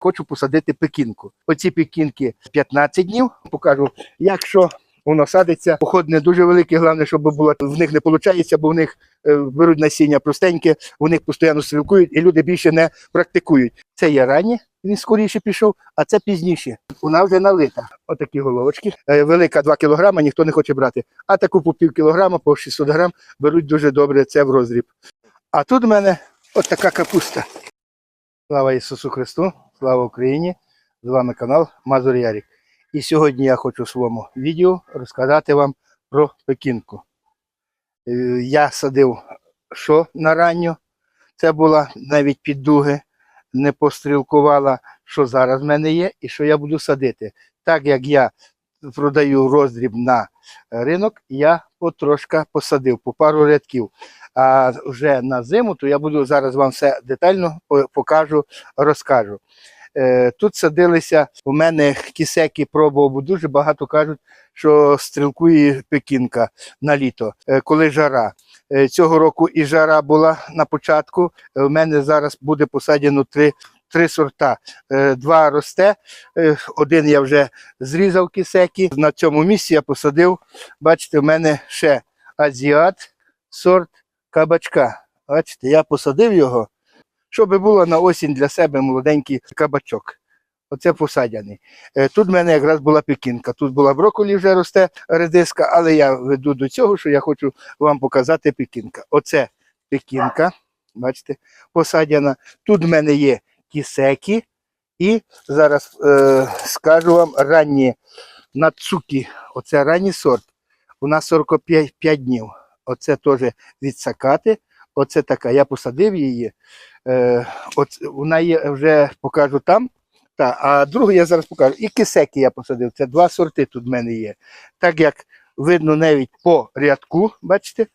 хочу посадити пекінку. Оці пекінки 15 днів. Покажу, якщо воно садиться, поход не дуже великий, головне, щоб було в них не виходить, бо в них е, беруть насіння простеньке, у них постійно стрілкують, і люди більше не практикують. Це є ранні, він скоріше пішов, а це пізніше. Вона вже налита. Отакі головочки. Е, Велика 2 кілограма, ніхто не хоче брати. А таку по пів кілограма, по 600 грам беруть дуже добре це в розріб. А тут в мене от така капуста. Слава Ісусу Христу, слава Україні! З вами канал Мазур Ярік. І сьогодні я хочу в своєму відео розказати вам про пекінку. Е, Я садив що на ранню, це була навіть піддуги, не пострілкувала, що зараз в мене є, і що я буду садити. Так як я продаю роздріб на ринок, я потрошка посадив по пару рядків. А вже на зиму, то я буду зараз вам все детально по- покажу, розкажу. Е, Тут садилися у мене кісеки пробував, бо дуже багато кажуть, що стрілкує пекінка на літо, е, коли жара. Е, Цього року і жара була на початку. У мене зараз буде посаджено три, три сорта. Два росте, один я вже зрізав кісеки. На цьому місці я посадив. Бачите, в мене ще азіат, сорт кабачка. Бачите, я посадив його, щоб було на осінь для себе молоденький кабачок. Оце посадяний. Е, Тут в мене якраз була пекінка. Тут була брокколі, вже росте редиска, але я веду до цього, що я хочу вам показати пекінка. Оце пекінка, бачите, посадяна. Тут в мене є кісеки. І зараз е, скажу вам ранні нацуки. Оце ранній сорт. У нас 45 днів. Оце теж відсакати. Оце така. Я посадив її. Е, от, вона є вже покажу там. Та, а другу я зараз покажу. І кисеки я посадив. Це два сорти тут в мене є. Так як видно навіть по рядку, бачите,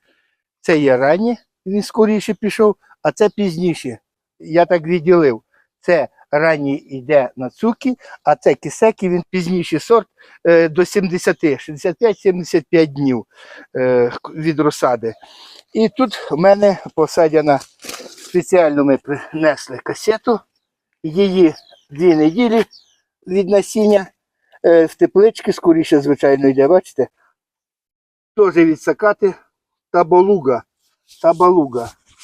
це є ранні, він скоріше пішов, а це пізніше. Я так відділив. Це ранній йде на цуки, а це кисеки, він пізніший сорт е, до 70, 65-75 днів е, від розсади. І тут в мене посадяна, спеціально ми принесли касету, її дві неділі від насіння е, в теплички, скоріше, звичайно, йде, бачите? Теж відсакати табалуга.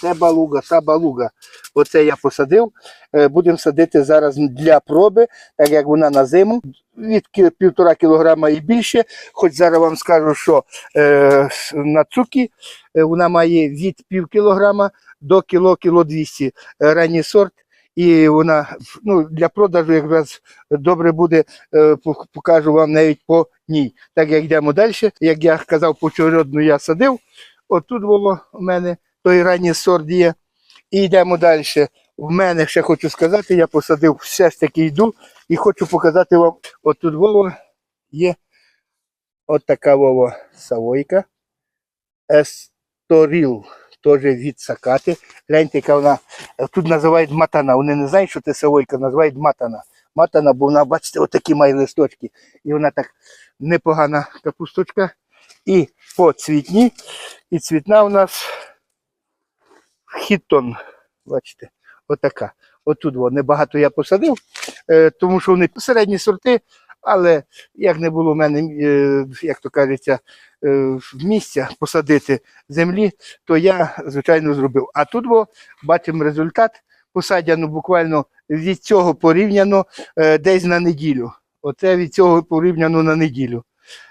Табалуга. Табалуга, табалуга. Оце я посадив. Е, Будемо садити зараз для проби, так як вона на зиму, від півтора кілограма і більше. Хоч зараз вам скажу, що е, на цукі е, вона має від пів кілограма до кіло, кіло 200 е, ранній сорт. І вона ну, для продажу якраз добре буде, покажу вам навіть по ній. Так як йдемо далі, як я казав, почеродну я садив. Отут було у мене той ранній сорт є. І йдемо далі. В мене ще хочу сказати, я посадив, все ж таки йду і хочу показати вам. Отут Вова є от така Вова савойка. Есторіл. Теж від сакати. Гляньте, яка вона тут називають матана. Вони не знають, що це савойка, називають матана. Матана, бо вона, бачите, отакі має листочки. І вона так непогана капусточка. І по цвітні. І цвітна у нас хітон. Бачите, отака. Отут во, небагато я посадив, е, тому що вони середні сорти, але як не було в мене, е, як то кажеться, е, місця посадити землі, то я, звичайно, зробив. А тут во, бачимо результат. Посадяно буквально від цього порівняно десь на неділю. Оце від цього порівняно на неділю.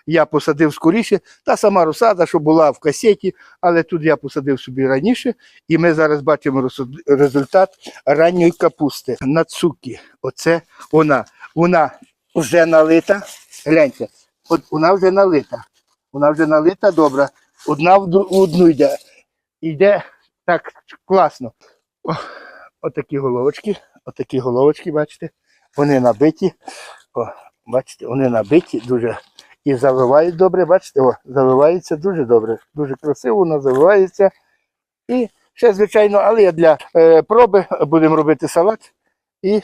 Я посадив скоріше, та сама розсада, що була в касеті, але тут я посадив собі раніше, і ми зараз бачимо результат ранньої капусти. Нацуки. Оце вона. Вона вже налита. Гляньте, от вона вже налита. Вона вже налита, добре. Одна в одну йде. Йде так класно. Отакі головочки, отакі головочки, бачите, вони набиті. О, бачите, вони набиті дуже і завивають добре, бачите, о, завивається дуже добре, дуже красиво воно завивається. І ще, звичайно, але я для е, проби будемо робити салат. І е,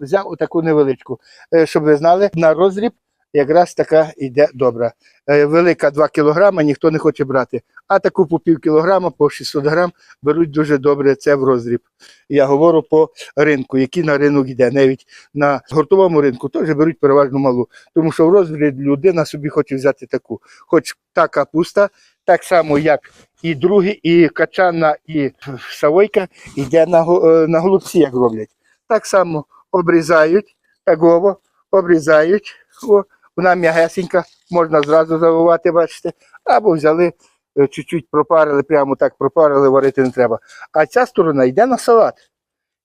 взяв отаку невеличку. Е, щоб ви знали, на розріб якраз така йде добра. Е, Велика 2 кілограма, ніхто не хоче брати. А таку по пів кілограма, по 600 грам беруть дуже добре це в роздріб. Я говорю по ринку, який на ринок йде. Навіть на гуртовому ринку теж беруть переважно малу. Тому що в роздріб людина собі хоче взяти таку. Хоч та капуста, так само, як і другі, і качана, і савойка йде на, е, на голубці, як роблять. Так само обрізають, тагово, обрізають. О, вона м'ягесенька, можна зразу завивати, бачите. Або взяли, е, чуть-чуть пропарили, прямо так пропарили, варити не треба. А ця сторона йде на салат.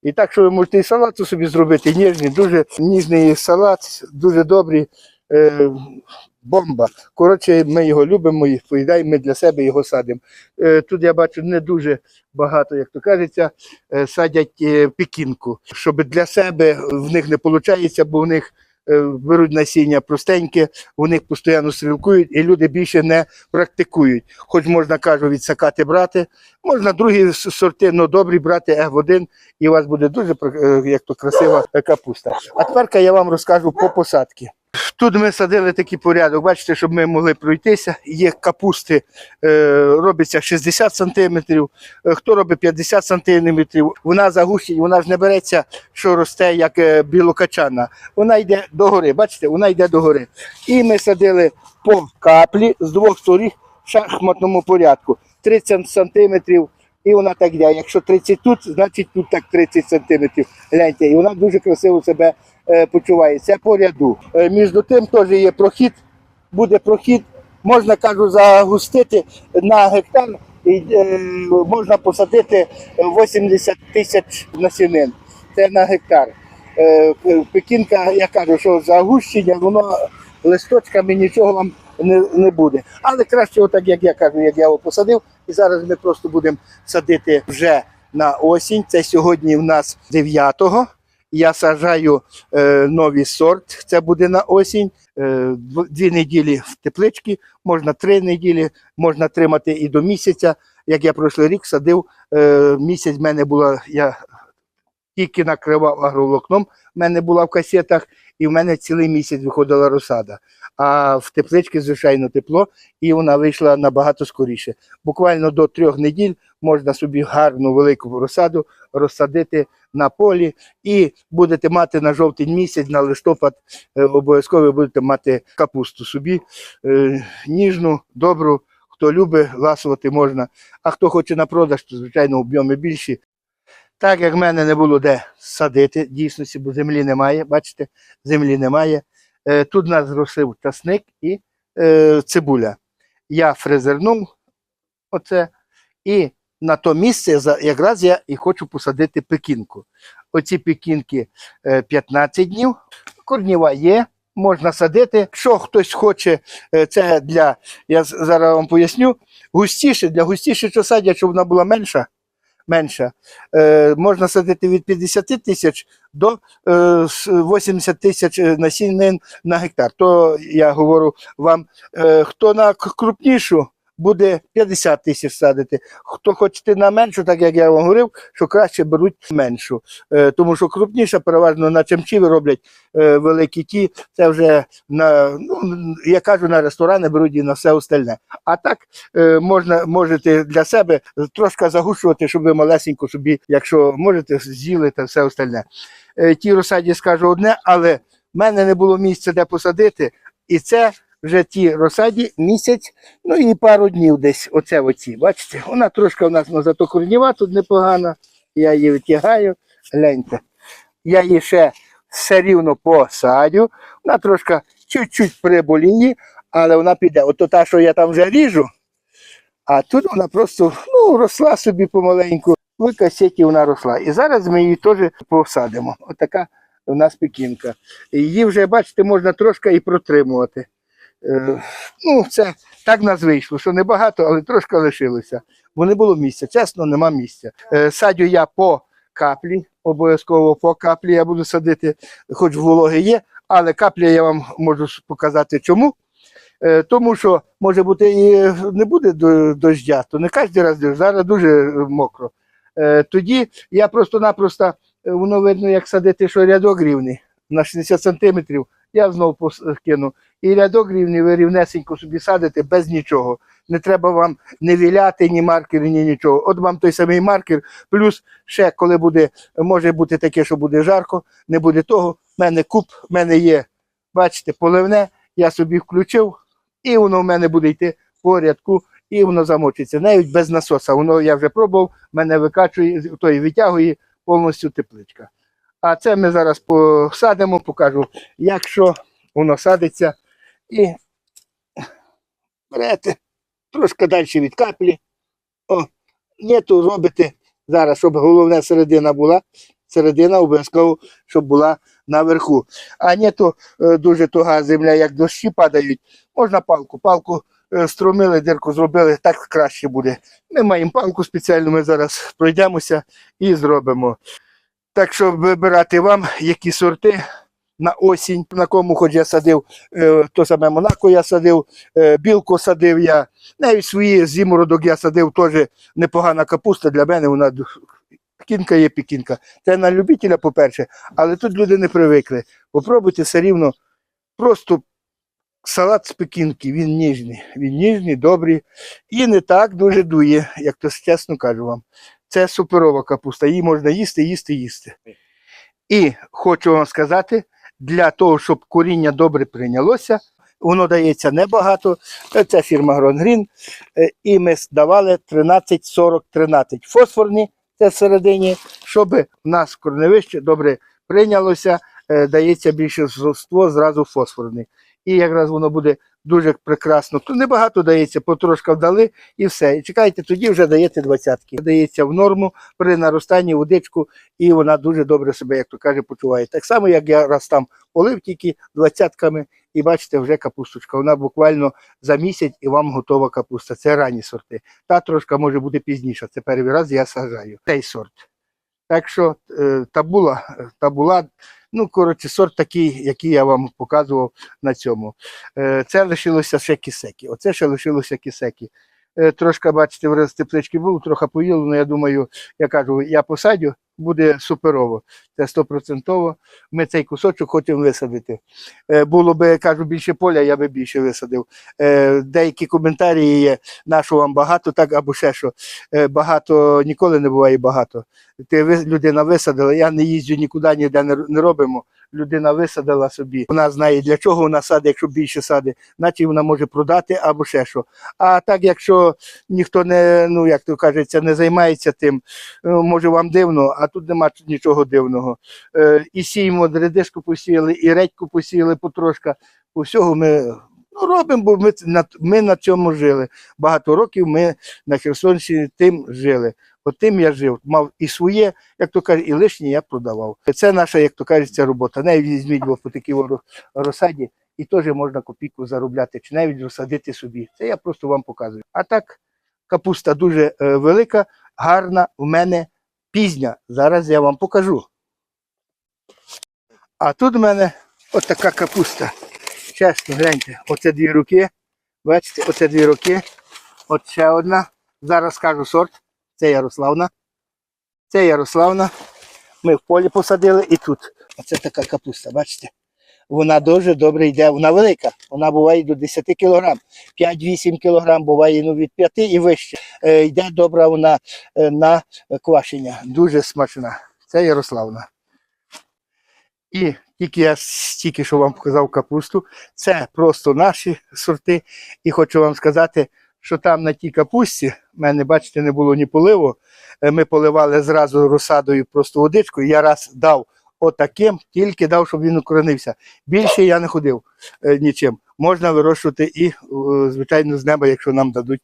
І так, що ви можете і салату собі зробити ніжний, дуже ніжний салат, дуже добрий. Е, бомба. Коротше, ми його любимо і поїдаємо, ми для себе його садимо. Е, тут я бачу не дуже багато, як то кажеться, е, садять е, пекінку, щоб для себе в них не виходить, бо в них беруть насіння простеньке, у них постійно стрілкують, і люди більше не практикують. Хоч можна кажу, відсакати брати, можна другі сорти, але добрі брати F1, і у вас буде дуже е, як то красива е, капуста. А тепер я вам розкажу по посадці. Тут ми садили такий порядок, бачите, щоб ми могли пройтися. Є капусти, е, робиться 60 сантиметрів, е, хто робить 50 сантиметрів. Вона загущить, вона ж не береться, що росте, як е, білокачана. Вона йде догори, бачите, вона йде догори. І ми садили по каплі з двох сторін в шахматному порядку. 30 сантиметрів. І вона так йде. Якщо 30 тут, значить тут так 30 сантиметрів. Гляньте, і вона дуже красиво себе е, почуває. Це по ряду. Е, між тим теж є прохід, буде прохід. Можна кажу, загустити на гектар. І, е, можна посадити 80 тисяч насінин. Це на гектар. Пекінка, я кажу, що загущення, воно листочками нічого вам не, не буде. Але краще, отак, як я кажу, як я його посадив. І зараз ми просто будемо садити вже на осінь. Це сьогодні в нас 9-го. Я саджаю е, новий сорт. Це буде на осінь. Е, дві неділі в тепличці, можна три неділі, можна тримати і до місяця. Як я пройшлий рік садив, е, місяць в мене була, я тільки накривав агроволокном, в мене була в касетах, і в мене цілий місяць виходила розсада. А в тепличці, звичайно, тепло, і вона вийшла набагато скоріше. Буквально до трьох неділь можна собі гарну велику розсаду розсадити на полі, і будете мати на жовтень місяць, на листопад е, обов'язково будете мати капусту собі е, ніжну, добру. Хто любить, ласувати можна. А хто хоче на продаж, то звичайно об'єми більші. Так як в мене не було де садити, дійсності, бо землі немає, бачите, землі немає. Е, Тут у нас зросив часник і е, цибуля. Я фрезернув оце, і на то місце якраз я і хочу посадити пекінку. Оці пекінки е, 15 днів, корніва є, можна садити. Якщо хтось хоче, е, це для, я зараз вам поясню, густіше, для густіше, що садять, щоб вона була менша, менша. Е, можна садити від 50 тисяч до е, 80 тисяч е, насінин на гектар. То я говорю вам, е, хто на крупнішу. Буде 50 тисяч садити. Хто хочете на меншу, так як я вам говорив, що краще беруть меншу. Е, тому що крупніша переважно на чимчі роблять е, великі ті. Це вже на ну, я кажу, на ресторани беруть і на все остальне. А так е, можна можете для себе трошки загущувати, щоб ви малесенько собі, якщо можете, з'їли та все остальне. Ті розсаді скажу одне, але в мене не було місця, де посадити, і це вже ті розсаді місяць, ну і пару днів десь. Оце оці. Бачите, вона трошки у нас ну, зато тут непогана. Я її витягаю. Гляньте. Я її ще все рівно посадю. Вона трошки чуть-чуть приболіє, але вона піде. Ото та, що я там вже ріжу, а тут вона просто ну, росла собі помаленьку. В касеті вона росла. І зараз ми її теж посадимо. Отака у нас пекінка. Її вже, бачите, можна трошки і протримувати. Е, ну, це так в нас вийшло, що небагато, але трошки лишилося. Бо не було місця. Чесно, нема місця. Е, садю я по каплі, обов'язково по каплі я буду садити, хоч вологи є, але каплі я вам можу показати чому. Е, Тому що може бути і не буде дождя, то не кожен раз дощ, зараз дуже мокро. Тоді я просто-напросто, воно видно, як садити, що рядок рівний на 60 сантиметрів. Я знову кину. І рядок рівний, ви рівнесенько собі садите без нічого. Не треба вам не віляти, ні маркери, ні нічого. От вам той самий маркер, плюс ще коли буде, може бути таке, що буде жарко, не буде того. У мене куб, в мене є, бачите, поливне, я собі включив, і воно в мене буде йти по рядку, і воно замочиться. Навіть без насоса. Воно я вже пробував, мене викачує, той витягує повністю тепличка. А це ми зараз посадимо, покажу, якщо воно садиться і берете трошки далі від каплі. О, нету робите зараз, щоб головне середина була. Середина обов'язково, щоб була наверху. А не то е, дуже туга земля, як дощі падають. Можна палку. Палку е, струмили, дирку зробили, так краще буде. Ми маємо палку спеціальну, ми зараз пройдемося і зробимо. Так що вибирати вам, які сорти на осінь, на кому хоч я садив, е, то саме Монако я садив, е, білку садив я. Навіть свої зімородок я садив, теж непогана капуста для мене, вона пекінка є пекінка. Це на любителя, по-перше, але тут люди не привикли. Попробуйте все рівно просто салат з пекінки, він ніжний, він ніжний, добрий і не так дуже дує, як то чесно кажу вам. Це суперова капуста, її можна їсти, їсти, їсти. І хочу вам сказати, для того, щоб коріння добре прийнялося, воно дається небагато. Це фірма Гронгрін. Е, І ми давали 13-40-13 фосфорні, це всередині, щоб в нас корневище добре прийнялося, е, дається більше зразу фосфорний. І якраз воно буде дуже прекрасно. То небагато дається, потрошка вдали і все. І чекайте, тоді вже даєте двадцятки. Дається в норму при наростанні водичку, і вона дуже добре себе, як то каже, почуває. Так само, як я раз там полив тільки двадцятками, і бачите, вже капусточка. Вона буквально за місяць і вам готова капуста. Це ранні сорти. Та трошка може бути пізніше. Це перший раз я сажаю цей сорт. Так що е, табула, табула, ну коротше, сорт такий, який я вам показував на цьому. Е, це лишилося ще кисеки. Оце ще лишилося кисеки. Е, трошки, бачите, в теплички було, трохи поїло, але я думаю, я кажу, я посадю, буде суперово. Це стопроцентово. Ми цей кусочок хочемо висадити. Е, було би, кажу, більше поля, я би більше висадив. Е, деякі коментарі є, на що вам багато, так або ще що. Е, багато ніколи не буває багато. Ти людина висадила, я не їздю нікуди, ніде не робимо. Людина висадила собі. Вона знає, для чого вона садить, якщо більше садить, наче вона може продати або ще що. А так, якщо ніхто не, ну як то кажеться, не займається тим, е, може вам дивно, а тут нема нічого дивного. Е, І сіємо, редишку посіяли, і редьку посіяли потрошка. По всього ми ну, робимо, бо ми, на, ми на цьому жили. Багато років ми на Херсонщині тим жили. От тим я жив, мав і своє, як то кажуть, і лишнє я продавав. Це наша, як то кажеться, робота. Навіть візьміть по такій розсаді, і теж можна копійку заробляти, чи навіть розсадити собі. Це я просто вам показую. А так, капуста дуже е, велика, гарна, в мене пізня. Зараз я вам покажу. А тут в мене от така капуста. Чесно, гляньте, оце дві руки. Бачите, оце дві руки. От ще одна. Зараз скажу сорт. Це Ярославна. Це Ярославна. Ми в полі посадили і тут. Оце така капуста, бачите? Вона дуже добре йде, вона велика, вона буває до 10 кг. 5-8 кг буває ну, від 5 і вище. Е, йде добра вона е, на квашення. Дуже смачна. Це Ярославна. І тільки я стільки що вам показав капусту, це просто наші сорти. І хочу вам сказати, що там на тій капусті, в мене, бачите, не було ні поливу. Е, Ми поливали зразу розсадою просто водичкою. Я раз дав отаким, тільки дав, щоб він укоренився. Більше я не ходив е, нічим. Можна вирощувати і, е, звичайно, з неба, якщо нам дадуть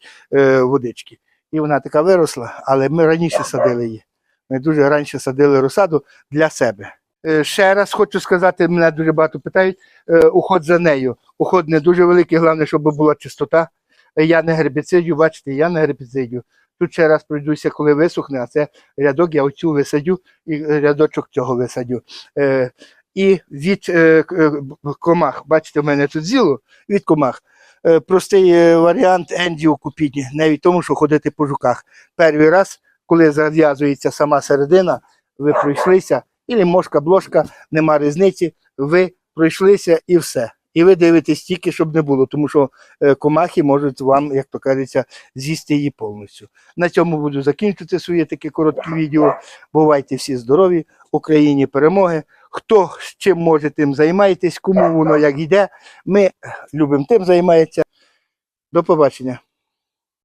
водички. І вона така виросла, але ми раніше садили її. Ми дуже раніше садили розсаду для себе. Ще раз хочу сказати, мене дуже багато питають, уход за нею. Уход не дуже великий, головне, щоб була чистота. Я не гербіцидю, бачите, я не гербіцидю. Тут ще раз пройдуся, коли висохне, а це рядок, я оцю висадю і рядочок цього висадю. Е, і від е, е, комах, бачите, в мене тут зіло, від комах. Е, простий е, варіант ендіо купіть, не від тому, що ходити по жуках. Перший раз, коли зав'язується сама середина, ви пройшлися, і мошка, блошка, нема різниці, ви пройшлися і все. І ви дивитесь тільки, щоб не було, тому що е, комахи можуть вам, як то кажеться, з'їсти її повністю. На цьому буду закінчувати своє таке коротке відео. Бувайте всі здорові, Україні перемоги. Хто з чим може, тим займайтесь, кому воно як йде. Ми любимо тим займається. До побачення.